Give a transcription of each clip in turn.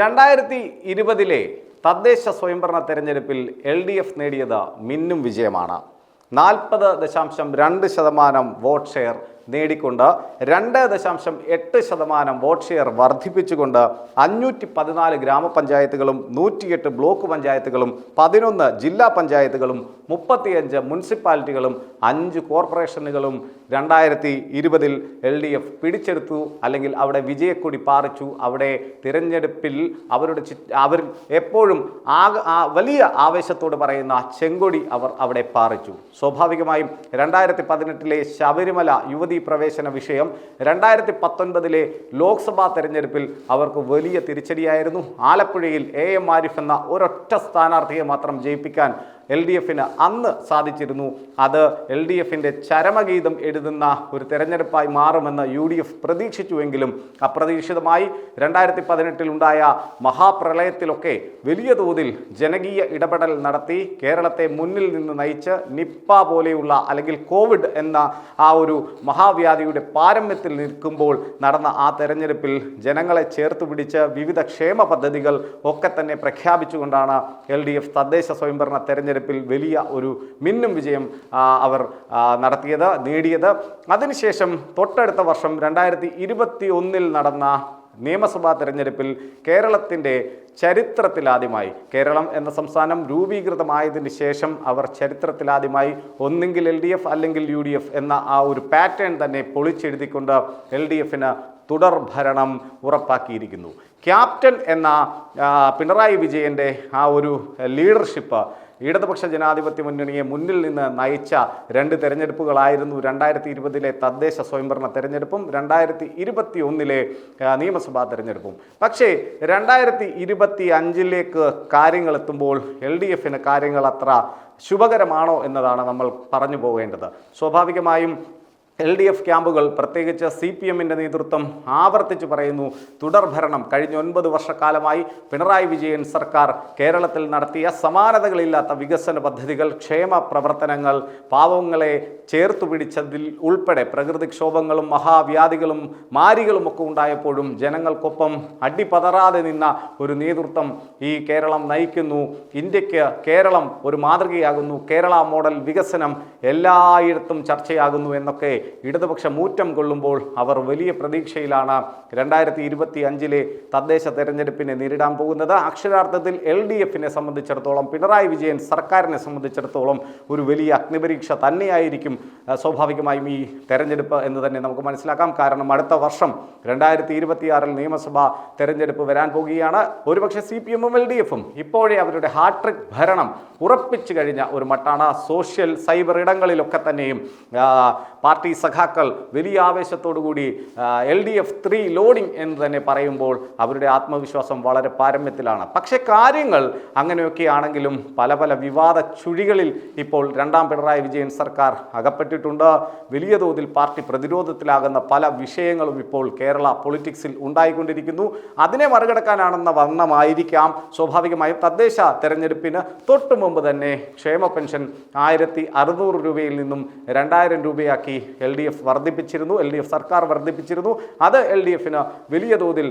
രണ്ടായിരത്തി ഇരുപതിലെ തദ്ദേശ സ്വയംഭരണ തെരഞ്ഞെടുപ്പിൽ എൽ ഡി എഫ് നേടിയത് മിന്നും വിജയമാണ്. നാൽപ്പത് ദശാംശം രണ്ട് ശതമാനം വോട്ട് ഷെയർ നേടിക്കൊണ്ട് രണ്ട് ദശാംശം എട്ട് ശതമാനം വോട്ട് ഷെയർ വർദ്ധിപ്പിച്ചുകൊണ്ട് അഞ്ഞൂറ്റി പതിനാല് ഗ്രാമപഞ്ചായത്തുകളും നൂറ്റിയെട്ട് ബ്ലോക്ക് പഞ്ചായത്തുകളും പതിനൊന്ന് ജില്ലാ പഞ്ചായത്തുകളും മുപ്പത്തിയഞ്ച് മുനിസിപ്പാലിറ്റികളും അഞ്ച് കോർപ്പറേഷനുകളും രണ്ടായിരത്തി ഇരുപതിൽ എൽ ഡി എഫ് പിടിച്ചെടുത്തു. അല്ലെങ്കിൽ അവിടെ വിജയക്കൊടി പാറിച്ചു. അവിടെ തിരഞ്ഞെടുപ്പിൽ അവരുടെ അവർ എപ്പോഴും ആക വലിയ ആവേശത്തോട് പറയുന്ന ചെങ്കൊടി അവർ അവിടെ പാറിച്ചു. സ്വാഭാവികമായും രണ്ടായിരത്തി പതിനെട്ടിലെ ശബരിമല യുവതി പ്രവേശന വിഷയം. രണ്ടായിരത്തി പത്തൊൻപതിലെ ലോക്സഭാ തെരഞ്ഞെടുപ്പിൽ അവർക്ക് വലിയ തിരിച്ചടിയായിരുന്നു. ആലപ്പുഴയിൽ എ എം ആരിഫ് എന്ന ഒരൊറ്റ സ്ഥാനാർത്ഥിയെ മാത്രം ജയിപ്പിക്കാൻ എൽ ഡി എഫിന് അന്ന് സാധിച്ചിരുന്നു. അത് എൽ ഡി എഫിന്റെ ചരമഗീതം എഴുതുന്ന ഒരു തെരഞ്ഞെടുപ്പായി മാറുമെന്ന് യു ഡി എഫ് പ്രതീക്ഷിച്ചുവെങ്കിലും അപ്രതീക്ഷിതമായി രണ്ടായിരത്തി പതിനെട്ടിലുണ്ടായ മഹാപ്രളയത്തിലൊക്കെ വലിയ തോതിൽ ജനകീയ ഇടപെടൽ നടത്തി കേരളത്തെ മുന്നിൽ നിന്ന് നയിച്ച് നിപ്പ പോലെയുള്ള അല്ലെങ്കിൽ കോവിഡ് എന്ന ആ ഒരു മഹാവ്യാധിയുടെ പാരമ്യത്തിൽ നിൽക്കുമ്പോൾ നടന്ന ആ തെരഞ്ഞെടുപ്പിൽ ജനങ്ങളെ ചേർത്ത് പിടിച്ച് വിവിധ ക്ഷേമ പദ്ധതികൾ ഒക്കെ തന്നെ പ്രഖ്യാപിച്ചുകൊണ്ടാണ് എൽ ഡി എഫ് തദ്ദേശ സ്വയംഭരണ തെരഞ്ഞെടുപ്പിൽ വലിയ ഒരു മിന്നും വിജയം അവർ നടത്തിയത് നേടിയത്. അതിനുശേഷം തൊട്ടടുത്ത വർഷം രണ്ടായിരത്തി ഇരുപത്തി ഒന്നിൽ നടന്ന നിയമസഭാ തെരഞ്ഞെടുപ്പിൽ കേരളത്തിന്റെ ചരിത്രത്തിലാദ്യമായി കേരളം എന്ന സംസ്ഥാനം രൂപീകൃതമായതിന് ശേഷം അവർ ചരിത്രത്തിലാദ്യമായി ഒന്നെങ്കിൽ എൽ ഡി എഫ് അല്ലെങ്കിൽ യു ഡി എഫ് എന്ന ആ ഒരു പാറ്റേൺ തന്നെ പൊളിച്ചെഴുതിക്കൊണ്ട് എൽ ഡി എഫിന് തുടർ ഭരണം ഉറപ്പാക്കിയിരിക്കുന്നു. ക്യാപ്റ്റൻ എന്ന പിണറായി വിജയന്റെ ആ ഒരു ലീഡർഷിപ്പ് ഇടതുപക്ഷ ജനാധിപത്യ മുന്നണിയെ മുന്നിൽ നിന്ന് നയിച്ച രണ്ട് തെരഞ്ഞെടുപ്പുകളായിരുന്നു രണ്ടായിരത്തി ഇരുപതിലെ തദ്ദേശ സ്വയംഭരണ തെരഞ്ഞെടുപ്പും രണ്ടായിരത്തി ഇരുപത്തി ഒന്നിലെ നിയമസഭാ തെരഞ്ഞെടുപ്പും. പക്ഷേ രണ്ടായിരത്തി ഇരുപത്തി അഞ്ചിലേക്ക് കാര്യങ്ങൾ എത്തുമ്പോൾ എൽ ഡി എഫിന് കാര്യങ്ങൾ അത്ര ശുഭകരമാണോ എന്നതാണ് നമ്മൾ പറഞ്ഞു പോകേണ്ടത്. സ്വാഭാവികമായും എൽ ഡി എഫ് ക്യാമ്പുകൾ പ്രത്യേകിച്ച് സി പി എമ്മിന്റെ നേതൃത്വം ആവർത്തിച്ച് പറയുന്നു. തുടർഭരണം കഴിഞ്ഞ ഒൻപത് വർഷക്കാലമായി പിണറായി വിജയൻ സർക്കാർ കേരളത്തിൽ നടത്തിയ സമാനതകളില്ലാത്ത വികസന പദ്ധതികൾ ക്ഷേമ പ്രവർത്തനങ്ങൾ പാവങ്ങളെ ചേർത്തു പിടിച്ചതിൽ ഉൾപ്പെടെ പ്രകൃതിക്ഷോഭങ്ങളും മഹാവ്യാധികളും മാരികളും ഒക്കെ ഉണ്ടായപ്പോഴും ജനങ്ങൾക്കൊപ്പം അടിപതറാതെ നിന്ന ഒരു നേതൃത്വം ഈ കേരളം നയിക്കുന്നു. ഇന്ത്യയ്ക്ക് കേരളം ഒരു മാതൃകയാകുന്നു. കേരള മോഡൽ വികസനം എല്ലായിടത്തും ചർച്ചയാകുന്നു എന്നൊക്കെ ഇടതുപക്ഷ മൂറ്റം കൊള്ളുമ്പോൾ അവർ വലിയ പ്രതീക്ഷയിലാണ് രണ്ടായിരത്തി ഇരുപത്തി അഞ്ചിലെ തദ്ദേശ തെരഞ്ഞെടുപ്പിനെ നേരിടാൻ പോകുന്നത്. അക്ഷരാർത്ഥത്തിൽ എൽ ഡി എഫിനെ സംബന്ധിച്ചിടത്തോളം പിണറായി വിജയൻ സർക്കാരിനെ സംബന്ധിച്ചിടത്തോളം ഒരു വലിയ അഗ്നിപരീക്ഷ തന്നെയായിരിക്കും സ്വാഭാവികമായും ഈ തെരഞ്ഞെടുപ്പ് എന്ന് തന്നെ നമുക്ക് മനസ്സിലാക്കാം. കാരണം അടുത്ത വർഷം രണ്ടായിരത്തി ഇരുപത്തിയാറിൽ നിയമസഭാ തെരഞ്ഞെടുപ്പ് വരാൻ പോകുകയാണ്. ഒരുപക്ഷെ സി പി എമ്മും എൽ ഡി എഫും ഇപ്പോഴേ അവരുടെ ഹാട്രിക് ഭരണം ഉറപ്പിച്ചു കഴിഞ്ഞ ഒരു മട്ടാണ്. സോഷ്യൽ സൈബർ ഇടങ്ങളിലൊക്കെ തന്നെയും ആ, പാർട്ടി സഖാക്കൾ വലിയ ആവേശത്തോടുകൂടി L D F three loading എന്ന് തന്നെ പറയുമ്പോൾ അവരുടെ ആത്മവിശ്വാസം വളരെ പാരമ്യത്തിലാണ്. പക്ഷേ കാര്യങ്ങൾ അങ്ങനെയൊക്കെ ആണെങ്കിലും പല പല വിവാദ ചുഴികളിൽ ഇപ്പോൾ രണ്ടാം പിണറായി വിജയൻ സർക്കാർ അകപ്പെട്ടിട്ടുണ്ട്. വലിയ തോതിൽ പാർട്ടി പ്രതിരോധത്തിലാകുന്ന പല വിഷയങ്ങളും ഇപ്പോൾ കേരള പൊളിറ്റിക്സിൽ ഉണ്ടായിക്കൊണ്ടിരിക്കുന്നു. അതിനെ മറികടക്കാനാണെന്ന വർണമായിരിക്കാം. സ്വാഭാവികമായും തദ്ദേശ തെരഞ്ഞെടുപ്പിന് തൊട്ടു മുമ്പ് തന്നെ ക്ഷേമ പെൻഷൻ ആയിരത്തി അറുന്നൂറ് രൂപയിൽ നിന്നും രണ്ടായിരം രൂപയാക്കി എൽ ഡി എഫ് വർദ്ധിപ്പിച്ചിരുന്നു എൽ ഡി എഫ് സർക്കാർ വർദ്ധിപ്പിച്ചിരുന്നു. അത് എൽ ഡി എഫിന് വലിയ തോതിൽ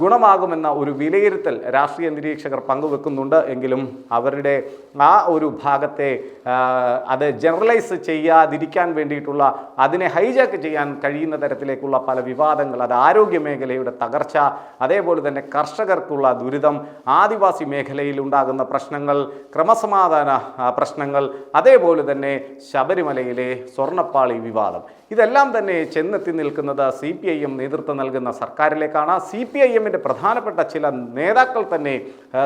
ഗുണമാകുമെന്ന ഒരു വിലയിരുത്തൽ രാഷ്ട്രീയ നിരീക്ഷകർ പങ്കുവെക്കുന്നുണ്ട് എങ്കിലും അവരുടെ ആ ഒരു ഭാഗത്തെ അത് ജനറലൈസ് ചെയ്യാതിരിക്കാൻ വേണ്ടിയിട്ടുള്ള അതിനെ ഹൈജാക്ക് ചെയ്യാൻ കഴിയുന്ന തരത്തിലേക്കുള്ള പല വിവാദങ്ങൾ അത് ആരോഗ്യ മേഖലയുടെ തകർച്ച അതേപോലെ തന്നെ കർഷകർക്കുള്ള ദുരിതം ആദിവാസി മേഖലയിൽ ഉണ്ടാകുന്ന പ്രശ്നങ്ങൾ ക്രമസമാധാന പ്രശ്നങ്ങൾ അതേപോലെ തന്നെ ശബരിമലയിലെ സ്വർണപ്പാളി വിവാദം. ഇതെല്ലാം തന്നെ ചെന്നെത്തി നിൽക്കുന്നത് സി പി ഐ എം നേതൃത്വം നൽകുന്ന സർക്കാരിലേക്കാണ്. സി പി ഐ എമ്മിന്റെ പ്രധാനപ്പെട്ട ചില നേതാക്കൾ തന്നെ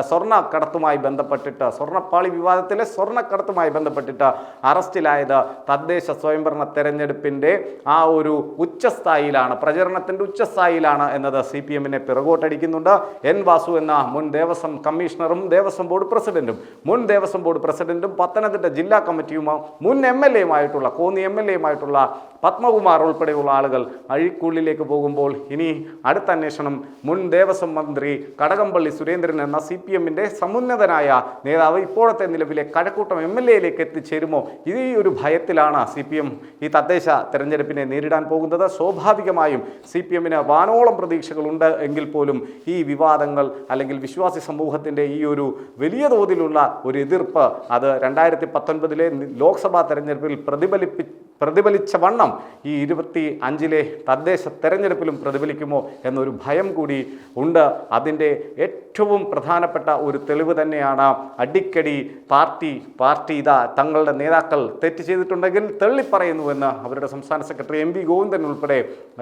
സ്വർണ സ്വർണക്കടത്തുമായി ബന്ധപ്പെട്ടിട്ട് സ്വർണപ്പാളി വിവാദത്തിലെ സ്വർണക്കടത്തുമായി ബന്ധപ്പെട്ടിട്ട് അറസ്റ്റിലായത് തദ്ദേശ സ്വയംഭരണ തെരഞ്ഞെടുപ്പിന്റെ ആ ഒരു ഉച്ചസ്ഥായിലാണ് പ്രചരണത്തിന്റെ ഉച്ചസ്ഥായിലാണ് എന്നത് സി പി എമ്മിനെ പിറകോട്ടടിക്കുന്നുണ്ട്. എൻ വാസു എന്ന മുൻ ദേവസ്വം കമ്മീഷണറും ദേവസ്വം ബോർഡ് പ്രസിഡന്റും മുൻ ദേവസ്വം ബോർഡ് പ്രസിഡന്റും പത്തനംതിട്ട ജില്ലാ കമ്മിറ്റിയും മുൻ എം എൽ എയുമായിട്ടുള്ള കോന്നി എം എൽ എയുമായിട്ടുള്ള പത്മകുമാർ ഉൾപ്പെടെയുള്ള ആളുകൾ അഴിക്കുള്ളിലേക്ക് പോകുമ്പോൾ ഇനി അടുത്ത അന്വേഷണം മുൻ ദേവസ്വം മന്ത്രി കടകംപള്ളി സുരേന്ദ്രൻ എന്ന സി പി എമ്മിന്റെ സമുന്നതനായ നേതാവ് ഇപ്പോഴത്തെ നിലവിലെ കഴക്കൂട്ടം എം എൽ എയിലേക്ക് എത്തിച്ചേരുമോ? ഈ ഒരു ഭയത്തിലാണ് സി പി എം. ഈ തദ്ദേശ തെരഞ്ഞെടുപ്പിനെ നേരിടാൻ പോകുന്നത് സ്വാഭാവികമായും സി പി എമ്മിന് വാനോളം പ്രതീക്ഷകളുണ്ട് എങ്കിൽ പോലും ഈ വിവാദങ്ങൾ അല്ലെങ്കിൽ വിശ്വാസി സമൂഹത്തിന്റെ ഈ ഒരു വലിയ തോതിലുള്ള ഒരു എതിർപ്പ് അത് രണ്ടായിരത്തി പത്തൊൻപതിലെ ലോക്സഭാ തെരഞ്ഞെടുപ്പിൽ പ്രതിഫലിപ്പി പ്രതിഫലിച്ച വണ്ണം ഈ ഇരുപത്തി അഞ്ചിലെ തദ്ദേശ തെരഞ്ഞെടുപ്പിലും പ്രതിഫലിക്കുമോ എന്നൊരു ഭയം കൂടി ഉണ്ട്. അതിന്റെ ഏറ്റവും പ്രധാനപ്പെട്ട ഒരു തെളിവ് തന്നെയാണ് അടിക്കടി പാർട്ടി പാർട്ടി ഇതാ തങ്ങളുടെ നേതാക്കൾ തെറ്റ് ചെയ്തിട്ടുണ്ടെങ്കിൽ തള്ളിപ്പറയുന്നുവെന്ന് അവരുടെ സംസ്ഥാന സെക്രട്ടറി എം വി ഗോവിന്ദൻ ഉൾപ്പെടെ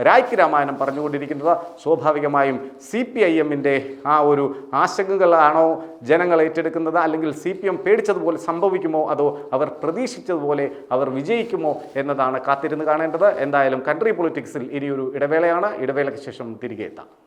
രായ്ക്ക് രാമായണം പറഞ്ഞുകൊണ്ടിരിക്കുന്നത്. സ്വാഭാവികമായും സി പി ഐ എമ്മിന്റെ ആ ഒരു ആശങ്കകളാണോ ജനങ്ങൾ ഏറ്റെടുക്കുന്നത്? അല്ലെങ്കിൽ സി പി എം പേടിച്ചതുപോലെ സംഭവിക്കുമോ? അതോ അവർ പ്രതീക്ഷിച്ചതുപോലെ അവർ വിജയിക്കുമോ എന്നതാണ് കാത്തിരുന്ന് കാണേണ്ടത്. എന്തായാലും കൺട്രി പൊളിറ്റിക്സിൽ ഇനിയൊരു ഇടവേളയാണ്. ഇടവേളയ്ക്ക് ശേഷം തിരികെ എത്താം.